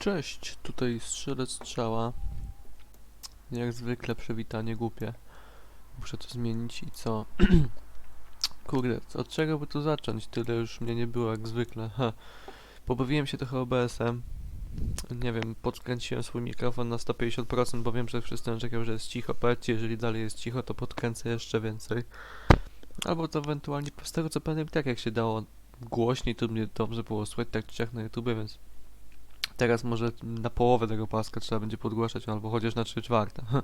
Cześć, tutaj strzelec strzała. Jak zwykle przywitanie głupie. Muszę to zmienić i co? Kurde, od czego by tu zacząć? Tyle już mnie nie było jak zwykle. Ha. Pobawiłem się trochę OBS-em. Nie wiem, podkręciłem swój mikrofon na 150%, bo wiem, że wszyscy narzekają, że jest cicho. Powiedzcie, jeżeli dalej jest cicho, to podkręcę jeszcze więcej. Albo to ewentualnie, z tego co pamiętam, tak jak się dało głośniej, to mnie dobrze było słychać, tak czy siak na YouTubie, więc Teraz może na połowę tego paska trzeba będzie podgłaszać, albo chociaż na 3 czwarte.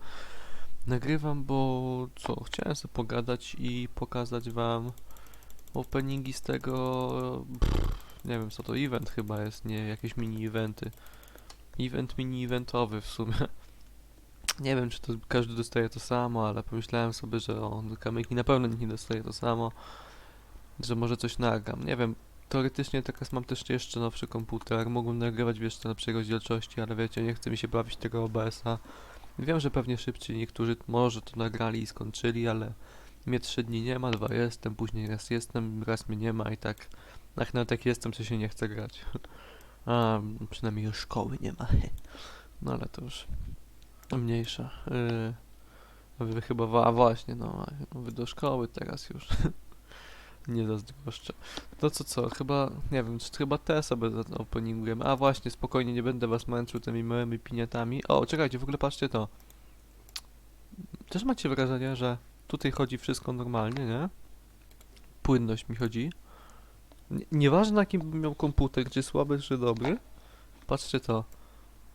Nagrywam, bo co, chciałem sobie pogadać i pokazać wam openingi z tego, pff, nie wiem co to, event chyba jest, nie jakieś mini eventy. Event mini eventowy w sumie. Nie wiem, czy to każdy dostaje to samo, ale pomyślałem sobie, że o, do kamyki na pewno nie dostaje to samo, że może coś nagram. Nie wiem, teoretycznie teraz mam też jeszcze nowszy komputer, mógłbym nagrywać w jeszcze lepszej rozdzielczości, ale wiecie, nie chce mi się bawić tego OBS-a. Wiem, że pewnie szybciej niektórzy może to nagrali i skończyli, ale mnie trzy dni nie ma, dwa jestem, później raz jestem, raz mnie nie ma i tak, ach, nawet jak jestem, to się nie chce grać. A, przynajmniej już szkoły nie ma. No ale to już mniejsza. Yy, wy chyba, a właśnie, no, wy do szkoły teraz już. nie zazdroszczę. To co, co, chyba, nie wiem, czy chyba te sobie openingujemy. A właśnie, spokojnie, nie będę was męczył tymi małymi piniatami. O, czekajcie, w ogóle patrzcie to. Też macie wrażenie, że tutaj chodzi wszystko normalnie, nie? Płynność mi chodzi. Nie, nieważne jaki bym miał komputer, czy słaby, czy dobry. Patrzcie to.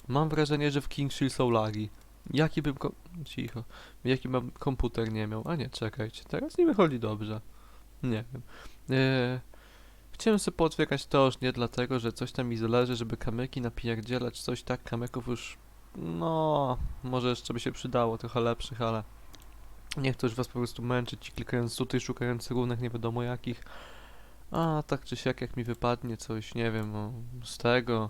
Mam wrażenie, że w King Shield są lagi. Jaki bym Cicho. Jaki mam komputer nie miał. A nie, czekajcie, teraz nie wychodzi dobrze. Nie wiem. Eee, chciałem sobie pootwierać to już nie dlatego, że coś tam mi zależy, żeby kamyki napierdzielać, coś tak, kamyków już, no, może jeszcze by się przydało, trochę lepszych, ale nie chcę już was po prostu męczyć, klikając tutaj, szukając runek nie wiadomo jakich, a tak czy siak, jak mi wypadnie coś, nie wiem, z tego,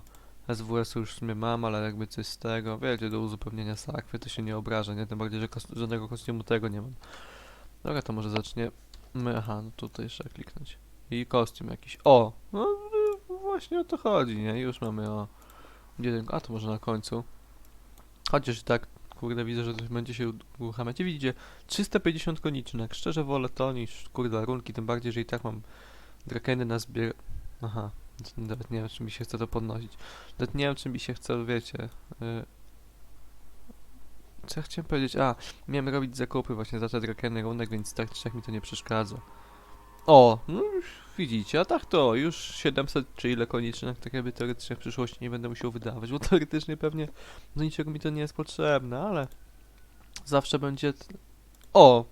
SWS już w sumie mam, ale jakby coś z tego, wiecie, do uzupełnienia sakwy, to się nie obraża, nie, tym bardziej, że żadnego kostiumu tego nie mam. Dobra, to może zacznie aha, no tutaj jeszcze kliknąć. I kostium jakiś. O! No y, właśnie o to chodzi, nie? Już mamy o. A to może na końcu. Chociaż tak, kurde, widzę, że coś będzie się uruchamiać. I widzicie, 350 koniczynek. Szczerze wolę to niż, kurde, warunki, tym bardziej, że i tak mam drakeny na zbier... Aha, nawet nie wiem, czy mi się chce to podnosić. Nawet nie wiem, czy mi się chce, wiecie... Y... Co ja chciałem powiedzieć? A, miałem robić zakupy właśnie za te drakeny runek, więc tak czy jak mi to nie przeszkadza. O, no widzicie, a tak to już 700 czy ile koniczynek, tak jakby teoretycznie w przyszłości nie będę musiał wydawać, bo teoretycznie pewnie do niczego mi to nie jest potrzebne, ale zawsze będzie... O!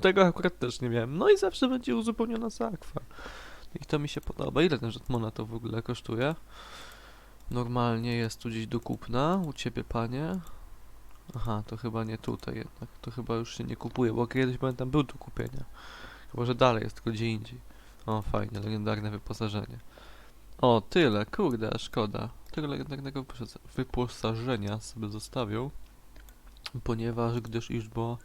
Tego akurat też nie miałem. No i zawsze będzie uzupełniona sakwa. I to mi się podoba. Ile ten żetmona to w ogóle kosztuje? Normalnie jest tu gdzieś do kupna, u ciebie panie. Aha, to chyba nie tutaj jednak. To chyba już się nie kupuje, bo kiedyś pamiętam był do kupienia. Chyba, że dalej jest tylko gdzie indziej. O, fajnie, legendarne wyposażenie. O, tyle, kurde, szkoda. Tego legendarnego wyposa- wyposażenia sobie zostawił. Ponieważ, gdyż już było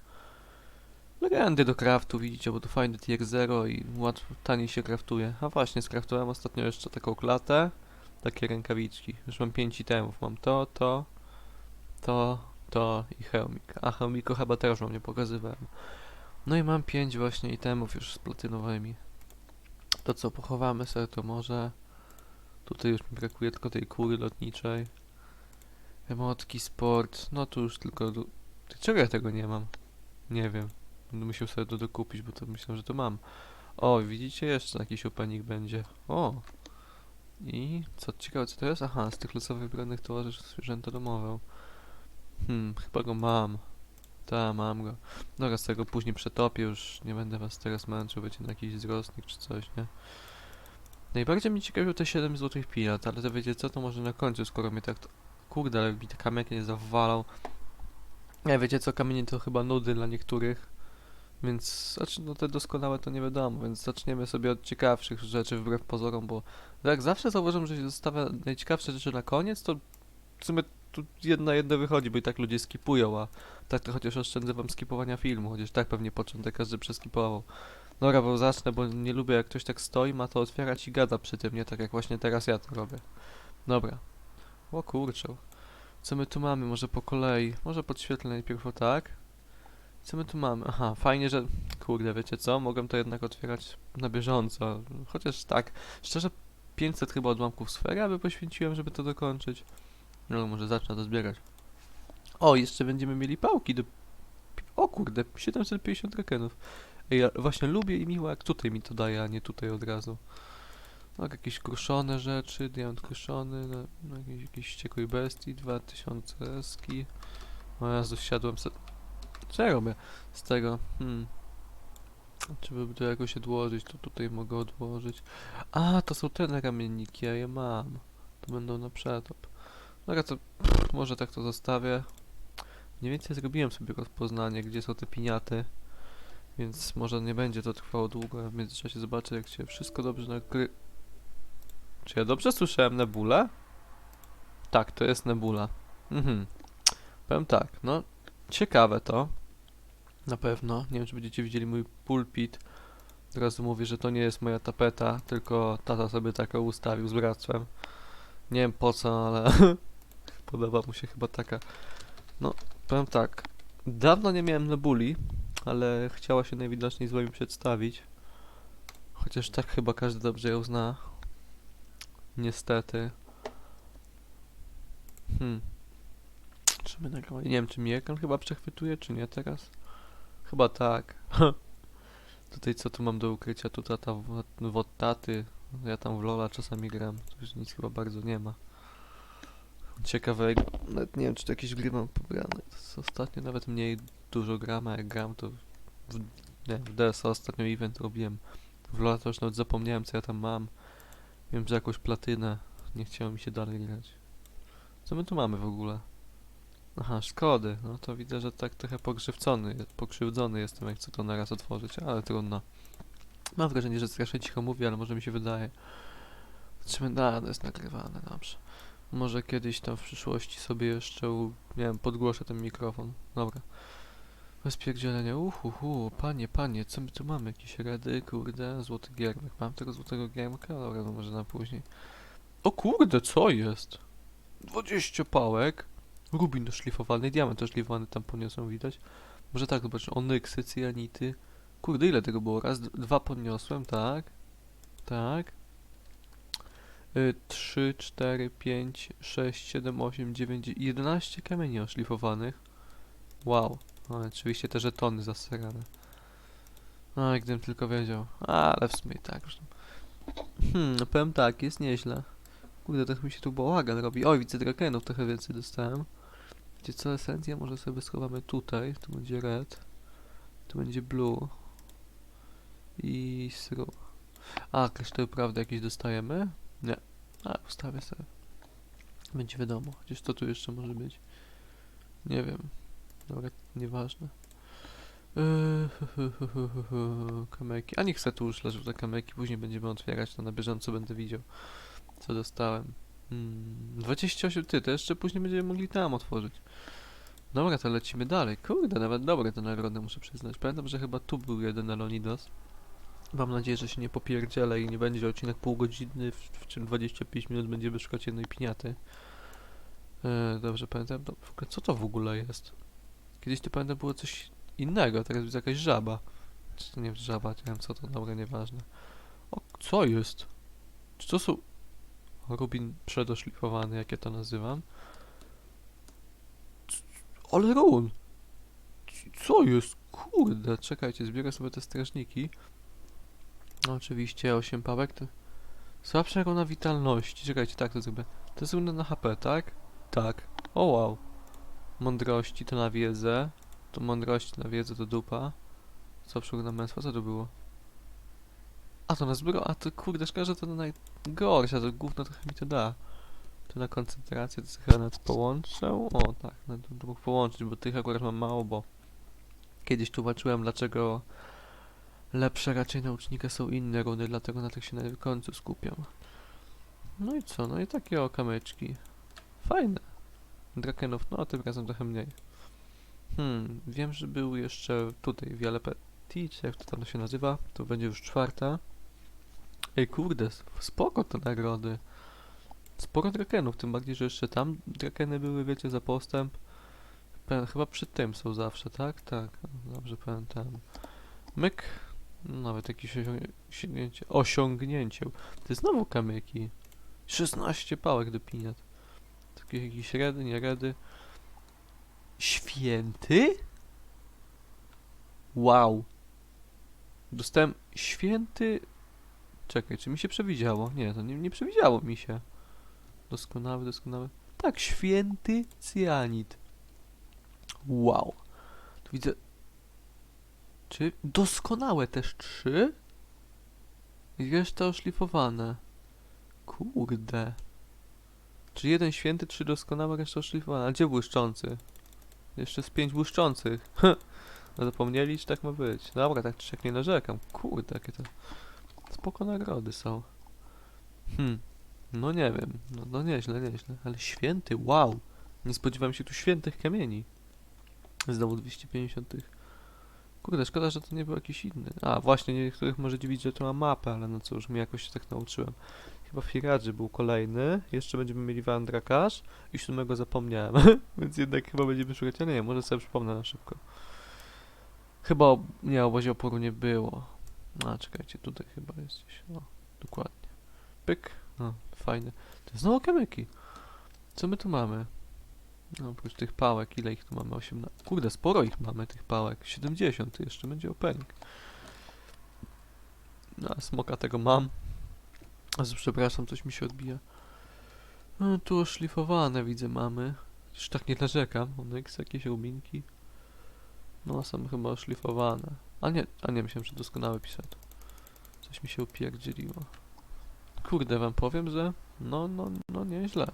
legendy do craftu, widzicie, bo to fajny tier 0 i łatwo, taniej się craftuje. A właśnie, skraftowałem ostatnio jeszcze taką klatę, takie rękawiczki. Już mam 5 itemów. Mam to, to, to, to i hełmik. A hełmiku chyba też wam nie pokazywałem. No i mam 5 właśnie itemów już z platynowymi. To co, pochowamy sobie to może. Tutaj już mi brakuje tylko tej kury lotniczej. Emotki, sport. No tu już tylko... Czego ja tego nie mam? Nie wiem. Będę musiał sobie to dokupić, bo to myślę, że to mam. O, widzicie? Jeszcze jakiś opening będzie. O! I co ciekawe, co to jest? Aha, z tych losowych wybranych towarzystw zwierzęta domowe. Hmm, chyba go mam. Ta, mam go. Dobra, z tego później przetopię, już nie będę was teraz męczył, wiecie, na jakiś wzrostnik czy coś, nie? Najbardziej mi ciekawią te 7 złotych pilat, ale to wiecie co, to może na końcu, skoro mnie tak... to- Kurde, ale mi te kamyki nie zawalał. Nie, wiecie co, kamienie to chyba nudy dla niektórych. Więc, znaczy, no te doskonałe to nie wiadomo, więc zaczniemy sobie od ciekawszych rzeczy wbrew pozorom, bo jak zawsze zauważam, że się zostawia najciekawsze rzeczy na koniec, to w sumie tu jedna jedna wychodzi, bo i tak ludzie skipują, a tak to chociaż oszczędzę wam skipowania filmu, chociaż tak pewnie początek każdy przeskipował. Dobra, bo zacznę, bo nie lubię jak ktoś tak stoi, ma to otwierać i gada przy tym, nie tak jak właśnie teraz ja to robię. Dobra. O kurczę. Co my tu mamy? Może po kolei. Może podświetlę najpierw o tak. Co my tu mamy? Aha, fajnie, że... Kurde, wiecie co? Mogłem to jednak otwierać na bieżąco. Chociaż tak, szczerze 500 chyba odłamków sfery, aby poświęciłem, żeby to dokończyć. No może zacznę to zbierać. O, jeszcze będziemy mieli pałki do... O kurde, 750 rekenów. Ej, ja właśnie lubię i miło jak tutaj mi to daje, a nie tutaj od razu. No, jakieś kruszone rzeczy, diament kruszony, no, no, jakieś, jakieś ściekłej bestii, 2000 eski. O Jezu, wsiadłem se... Co ja robię z tego? Hmm. Czy by to jakoś odłożyć? To tutaj mogę odłożyć. A, to są te ramienniki, ja je mam. To będą na przetop. Dobra, to pff, może tak to zostawię. Mniej więcej zrobiłem sobie rozpoznanie, gdzie są te piniaty. Więc może nie będzie to trwało długo, w międzyczasie zobaczę, jak się wszystko dobrze nakry... Czy ja dobrze słyszałem Nebulę? Tak, to jest Nebula. Mhm. Powiem tak, no, ciekawe to. Na pewno. Nie wiem, czy będziecie widzieli mój pulpit. Od razu mówię, że to nie jest moja tapeta, tylko tata sobie taką ustawił z bractwem. Nie wiem po co, ale podoba mu się chyba taka. No, powiem tak. Dawno nie miałem Nebuli, ale chciała się najwidoczniej z wami przedstawić. Chociaż tak chyba każdy dobrze ją zna. Niestety. Hmm. Czy my? Nie wiem, czy mi ekran chyba przechwytuje, czy nie teraz? Chyba tak. Tutaj co tu mam do ukrycia? Tu tata w, w od taty. Ja tam w Lola czasami gram. Tu już nic chyba bardzo nie ma. Ciekawego. Nawet nie wiem, czy to jakieś gry mam pobrane. Ostatnio nawet mniej dużo gram, a jak gram to w, nie, w DS ostatnio event robiłem. W Lola to już nawet zapomniałem co ja tam mam. Wiem, że jakąś platynę. Nie chciało mi się dalej grać. Co my tu mamy w ogóle? Aha, szkody. No to widzę, że tak trochę pokrzywdzony, pokrzywdzony jestem, jak chcę to naraz otworzyć, ale trudno. Mam wrażenie, że strasznie cicho mówię, ale może mi się wydaje. Zobaczymy, da, to jest nagrywane, dobrze. Może kiedyś tam w przyszłości sobie jeszcze, u, nie wiem, podgłoszę ten mikrofon. Dobra. Bez pierdzielenia, uhuhu, panie, panie, co my tu mamy? Jakieś redy, kurde, złoty giermek. Mam tego złotego giermka? Dobra, no może na później. O kurde, co jest? 20 pałek. Rubin doszlifowany, diament doszlifowany tam poniosłem, widać. Może tak, zobacz, onyksy, cyjanity. Kurde, ile tego było? Raz, dwa podniosłem, tak. Tak. Y, trzy, cztery, pięć, sześć, siedem, osiem, dziewięć, jedenaście kamieni oszlifowanych. Wow. No, oczywiście te żetony zasrane. No, gdybym tylko wiedział. Ale w sumie tak już. Hmm, no powiem tak, jest nieźle. Kurde, trochę mi się tu bałagan robi. Oj, widzę drakenów trochę więcej dostałem. Wiecie co, esencja może sobie schowamy tutaj. Tu będzie red. Tu będzie blue. I sru. A, kryształy prawdy jakieś dostajemy? Nie. A, ustawię sobie. Będzie wiadomo. Chociaż to tu jeszcze może być. Nie wiem. Dobra, nieważne. Yy, kameki. A niech se tu już leżą te kameki, później będziemy otwierać to na bieżąco, będę widział co dostałem. Hmm, 28 ty, to jeszcze później będziemy mogli tam otworzyć. Dobra, to lecimy dalej. Kurde, nawet dobre te nagrody muszę przyznać. Pamiętam, że chyba tu był jeden Elonidos. Mam nadzieję, że się nie popierdzielę i nie będzie odcinek półgodzinny, w, w czym 25 minut będziemy szukać jednej piniaty. E, dobrze pamiętam. To, w ogóle, co to w ogóle jest? Kiedyś to pamiętam było coś innego, teraz jest jakaś żaba. Czy nie żaba, nie wiem co to, dobra, nieważne. O, co jest? Czy to są... Rubin przedoszlifowany, jak ja to nazywam. C- Ale run! Co jest? Kurde, czekajcie, zbiorę sobie te strażniki. No, oczywiście 8 pałek to... Słabsza runa witalności. Czekajcie, tak to zrobię. To jest na HP, tak? Tak. O wow. Mądrości to na wiedzę. To mądrości na wiedzę to dupa. Słabsza runa męstwa, co to było? A to na zbro... A to kurde, szkoda, że to na najgorsza, to gówno trochę mi to da. To na koncentrację chyba nawet połączę. O tak, bym to mógł połączyć, bo tych akurat mam mało, bo kiedyś tłumaczyłem dlaczego lepsze raczej naucznika są inne runy, dlatego na tych się na końcu skupiam. No i co, no i takie o kamyczki. Fajne. Drakenów, no tym razem trochę mniej. Hmm, wiem, że był jeszcze tutaj czy jak to tam się nazywa, to będzie już czwarta. Ej, kurde, spoko te nagrody. sporo drakenów, tym bardziej, że jeszcze tam drakeny były, wiecie, za postęp. Chyba przy tym są zawsze, tak? Tak, dobrze pamiętam. Myk. Nawet jakieś osiągnięcie. Osiągnięcie. Ty znowu kamyki. 16 pałek do piniat. Takie jakieś redy, nie redy. Święty? Wow. Dostałem święty... Czekaj, czy mi się przewidziało? Nie, to nie, nie przewidziało mi się. Doskonały, doskonały. Tak, święty cyanid. Wow. Tu widzę... Czy doskonałe też trzy? I reszta oszlifowane. Kurde. Czy jeden święty, trzy doskonałe, reszta oszlifowane. A gdzie błyszczący? Jeszcze z pięć błyszczących. No zapomnieli, czy tak ma być. Dobra, tak czy jak nie narzekam. Kurde, jakie to spoko nagrody są. Hmm, no nie wiem. No, no nieźle, nieźle. Ale święty, wow. Nie spodziewałem się tu świętych kamieni. Znowu 250 tych. Kurde, szkoda, że to nie był jakiś inny. A, właśnie, niektórych może dziwić, że to ma mapę, ale no cóż, mi jakoś się tak nauczyłem. Chyba Firadży był kolejny. Jeszcze będziemy mieli Wandrakarz i siódmego zapomniałem. Więc jednak chyba będziemy szukać, ale nie, może sobie przypomnę na szybko. Chyba ob- nie, obozie oporu nie było. A, czekajcie, tutaj chyba jest gdzieś. O, dokładnie. Pyk. No, fajne. To jest znowu kamyki. Co my tu mamy? No, oprócz tych pałek, ile ich tu mamy? 18. Kurde, sporo ich mamy, tych pałek. 70, jeszcze będzie opening. No, smoka tego mam. A, z- Przepraszam, coś mi się odbija. No, tu oszlifowane widzę mamy. Już tak nie narzekam. Onyx, jakieś rubinki. No, są chyba oszlifowane. A nie, a nie, myślałem, że doskonałe pisać. Coś mi się upierdzieliło. Kurde, wam powiem, że no, no, no nieźle.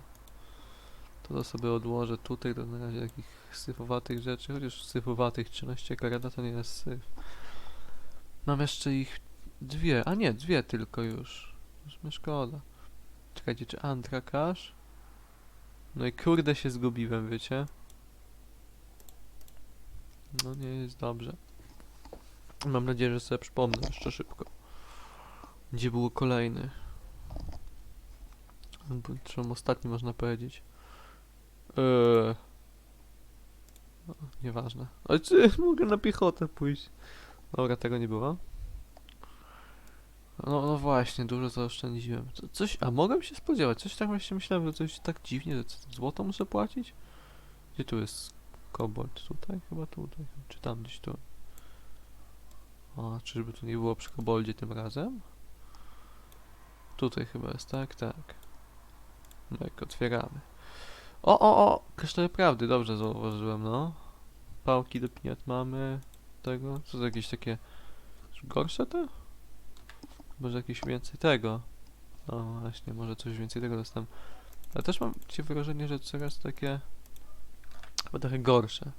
To to sobie odłożę tutaj, to na razie takich syfowatych rzeczy, chociaż syfowatych 13 karata to nie jest syf. Mam jeszcze ich dwie, a nie, dwie tylko już. Już mi szkoda. Czekajcie, czy Antrakasz? No i kurde się zgubiłem, wiecie? No nie jest dobrze. Mam nadzieję, że sobie przypomnę jeszcze szybko. Gdzie było kolejny? Czym ostatni można powiedzieć? Eee. No, nieważne. Ale czy mogę na piechotę pójść? Dobra, tego nie było. No, no właśnie, dużo zaoszczędziłem. Co, coś, a mogłem się spodziewać, coś tak właśnie myślałem, że coś tak dziwnie, że złoto muszę płacić? Gdzie tu jest kobold? Tutaj? Chyba tutaj. Czy tam gdzieś tu? O, czyżby tu nie było przy koboldzie tym razem? Tutaj chyba jest, tak, tak. No jak otwieramy. O, o, o! Kryształy prawdy, dobrze zauważyłem, no. Pałki do piniat mamy. Tego. Co to jakieś takie... Gorsze te? Może jakieś więcej tego. No właśnie, może coś więcej tego dostałem. Ale też mam ci wrażenie, że coraz takie... Chyba trochę gorsze.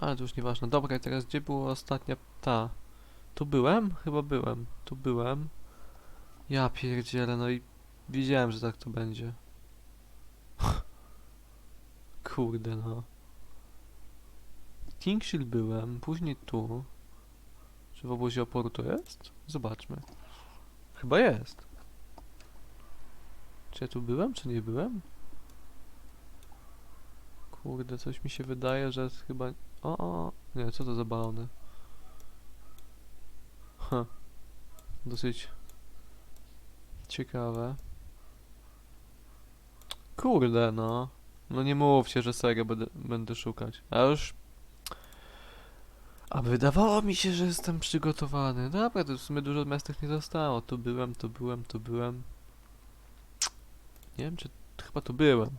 Ale to już nieważne. Dobra, teraz gdzie była ostatnia ta? Tu byłem? Chyba byłem. Tu byłem. Ja pierdzielę, no i wiedziałem, że tak to będzie. Kurde no. Kingshield byłem, później tu. Czy w obozie oporu to jest? Zobaczmy. Chyba jest. Czy ja tu byłem, czy nie byłem? Kurde, coś mi się wydaje, że chyba... O, o, nie, co to za balony? Ha. Dosyć ciekawe. Kurde, no. No nie mówcie, że serio będę, będę szukać. A już... A wydawało mi się, że jestem przygotowany. Dobra, to w sumie dużo miastach nie zostało. Tu byłem, tu byłem, tu byłem. Nie wiem, czy... Chyba tu byłem.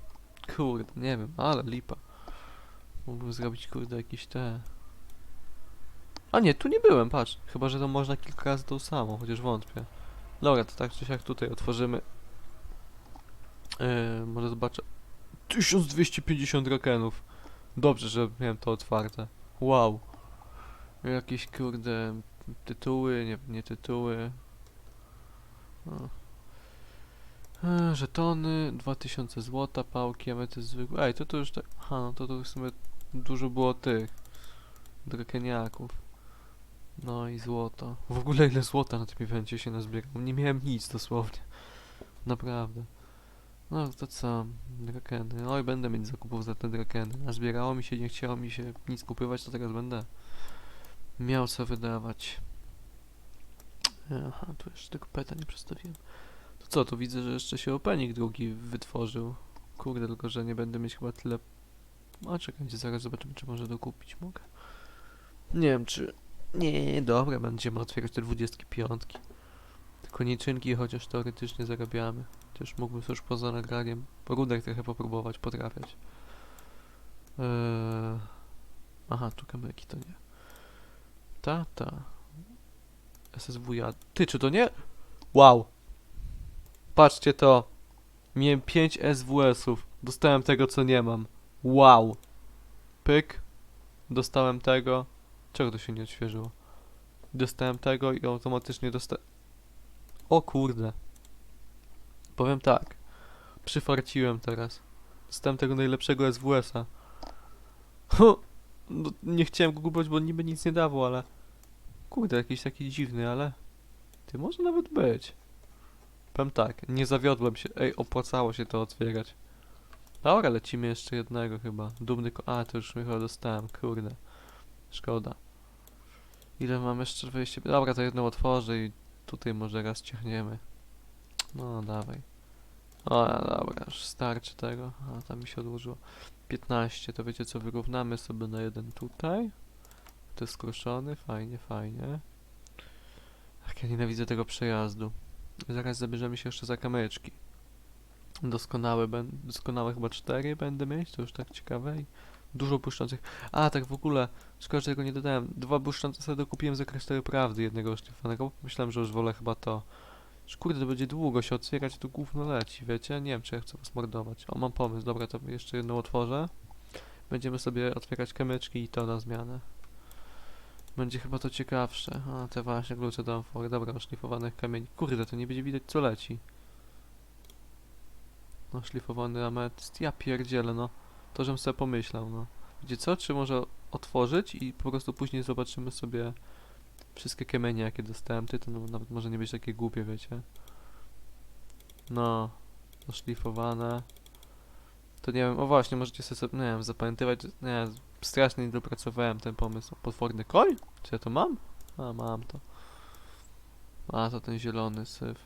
Kurde, nie wiem, ale lipa. Mógłbym zrobić, kurde, jakieś te... A nie, tu nie byłem, patrz. Chyba, że to można kilka razy tą samą, chociaż wątpię. Dobra, to tak czy siak tutaj otworzymy. Yy, może zobaczę. 1250 rakenów. Dobrze, że miałem to otwarte. Wow. Jakieś kurde tytuły, nie, nie tytuły. O. E, żetony, 2000 złota, pałki, ametyst zwykły. Ej, to to już tak... Aha, no to to w sumie dużo było tych drakeniaków. No i złoto. W ogóle ile złota na tym evencie się nazbierało. Nie miałem nic dosłownie. Naprawdę. No to co? Drakeny. Oj, będę mieć zakupów za te drakeny. A zbierało mi się, nie chciało mi się nic kupywać, to teraz będę miał co wydawać. Aha, tu jeszcze tego peta nie przedstawiłem. To co, tu widzę, że jeszcze się opening drugi wytworzył. Kurde, tylko że nie będę mieć chyba tyle... A czekajcie, zaraz zobaczymy, czy może dokupić mogę. Nie wiem, czy... Nie, dobra, będziemy otwierać te 25. Koniczynki chociaż teoretycznie zarabiamy. Chociaż mógłbym już poza nagraniem rudek trochę popróbować, potrafiać. Eee... Aha, tu kamyki to nie. Ta, ta. SSW ja. Ty, czy to nie? Wow! Patrzcie to! Miałem 5 SWS-ów. Dostałem tego, co nie mam. Wow! Pyk. Dostałem tego. Czego to się nie odświeżyło? Dostałem tego i automatycznie dostałem... O kurde. Powiem tak. Przyfarciłem teraz. Dostałem tego najlepszego SWS-a. No, nie chciałem go kupować, bo niby nic nie dawał, ale... Kurde, jakiś taki dziwny, ale... Ty, może nawet być. Powiem tak, nie zawiodłem się. Ej, opłacało się to otwierać. Dobra, lecimy jeszcze jednego chyba. Dumny ko... A, to już chyba dostałem, kurde. Szkoda. Ile mam jeszcze 20... Dobra, to jedno otworzę i tutaj może raz ciachniemy. No, dawaj. O, dobra, już starczy tego. A, tam mi się odłożyło. 15, to wiecie co, wyrównamy sobie na jeden tutaj. To jest skruszony, fajnie, fajnie. Ach, ja nienawidzę tego przejazdu. Zaraz zabierzemy się jeszcze za kamyczki. Doskonałe, ben, doskonałe chyba 4 będę mieć, to już tak ciekawe. I dużo błyszczących. A, tak w ogóle, szkoda, że tego nie dodałem. Dwa błyszczące sobie dokupiłem za kryształy prawdy, jednego szlifowanego. Myślałem, że już wolę chyba to. Że Kurde, to będzie długo się otwierać, to gówno leci, wiecie? Nie wiem, czy ja chcę was mordować. O, mam pomysł, dobra, to jeszcze jedną otworzę. Będziemy sobie otwierać kamyczki i to na zmianę. Będzie chyba to ciekawsze. A, te właśnie klucze do amfory. Dobra, szlifowanych kamieni. Kurde, to nie będzie widać co leci. No, szlifowany ametyst. Ja pierdzielę, no. To, żem sobie pomyślał, no. Wiecie co? Czy może otworzyć i po prostu później zobaczymy sobie wszystkie kamienie, jakie dostałem. Ty, to no, nawet może nie być takie głupie, wiecie. No. No, szlifowane. To nie wiem, o właśnie, możecie sobie, nie wiem, zapamiętywać, nie strasznie nie dopracowałem ten pomysł. Potworny koń? Czy ja to mam? A, mam to. A, to ten zielony syf.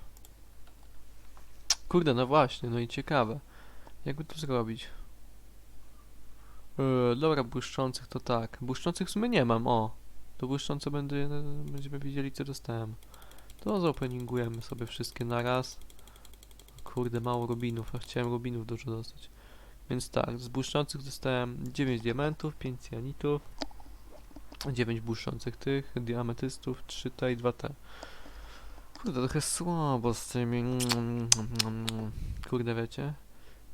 Kurde, no właśnie, no i ciekawe. Jakby to zrobić? Yy, dobra, błyszczących to tak. Błyszczących w sumie nie mam, o. To błyszczące będzie, będziemy widzieli, co dostałem. To zaopeningujemy sobie wszystkie naraz. Kurde, mało rubinów, a chciałem rubinów dużo dostać. Więc tak, z błyszczących dostałem 9 diamentów, 5 cjanitów, 9 błyszczących tych, diametystów, 3 te i 2 te. Kurde, trochę słabo z tymi... Kurde, wiecie?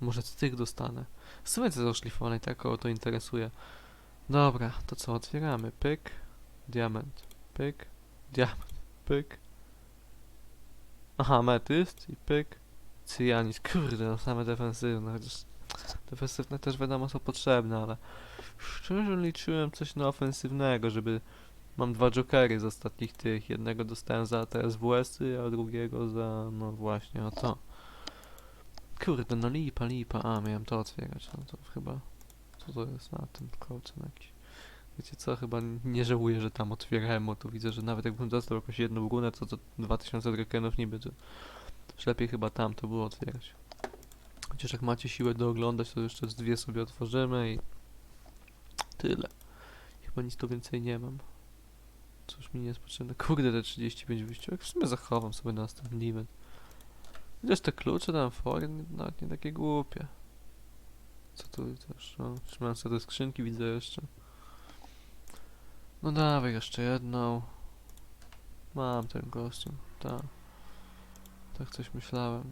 Może z tych dostanę. To zaszlifowane tak o to interesuje. Dobra, to co, otwieramy. Pyk, diament, pyk, diament, pyk. Aha, ametyst i pyk. Cyjanit, kurde, no same defensywne, chociaż defensywne też wiadomo są potrzebne, ale szczerze liczyłem coś na ofensywnego, żeby mam dwa jokery z ostatnich tych, jednego dostałem za te SWS-y, a drugiego za, no właśnie, o to. Kurde, no lipa, lipa, a miałem to otwierać, no to chyba, co to jest na tym kolce jakiś. Wiecie co, chyba nie żałuję, że tam otwierałem, bo tu widzę, że nawet jakbym dostał jakąś jedną runę, to to 2000 drakenów niby, to już lepiej chyba tam to było otwierać. Chociaż jak macie siłę do oglądać, to jeszcze z dwie sobie otworzymy i tyle. Chyba nic tu więcej nie mam. Cóż mi nie jest potrzebne. Kurde, te 35 wyjściówek w sumie zachowam sobie na następny event. Chociaż te klucze tam fory nawet nie takie głupie. Co tu też, no, trzymałem sobie te skrzynki, widzę jeszcze. No dawaj, jeszcze jedną. Mam ten kostium, tak. Tak coś myślałem.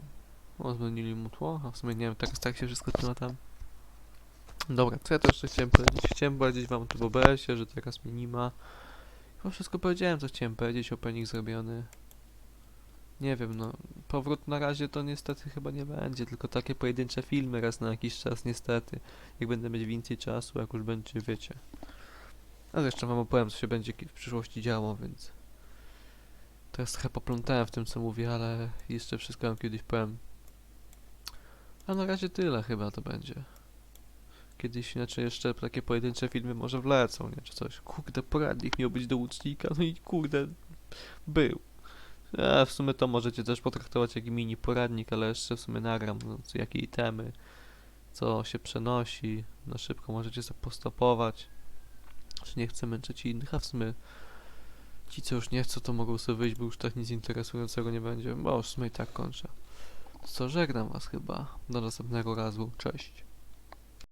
O, zmienili mu tło, a w sumie nie wiem, tak, tak się wszystko trzyma tam. Dobra, co ja to jeszcze chciałem powiedzieć? Chciałem powiedzieć wam tu w OBS-ie, że teraz mnie nie ma. Chyba wszystko powiedziałem, co chciałem powiedzieć, opening zrobiony. Nie wiem, no, powrót na razie to niestety chyba nie będzie, tylko takie pojedyncze filmy raz na jakiś czas, niestety. Jak będę mieć więcej czasu, jak już będzie, wiecie. Ale jeszcze wam opowiem, co się będzie w przyszłości działo, więc... Teraz trochę poplątałem w tym, co mówię, ale jeszcze wszystko wam kiedyś powiem. A na razie tyle chyba to będzie. Kiedyś inaczej jeszcze takie pojedyncze filmy może wlecą, nie? Czy coś. Kurde, poradnik miał być do łucznika, no i kurde, był. A w sumie to możecie też potraktować jak mini poradnik, ale jeszcze w sumie nagram, no, jakie itemy, co się przenosi. Na szybko możecie sobie postopować. Że nie chcę męczyć innych, a w sumie ci, co już nie chcą, to mogą sobie wyjść, bo już tak nic interesującego nie będzie. Bo już w sumie tak kończę. Co, żegnam was chyba. Do następnego razu. Cześć.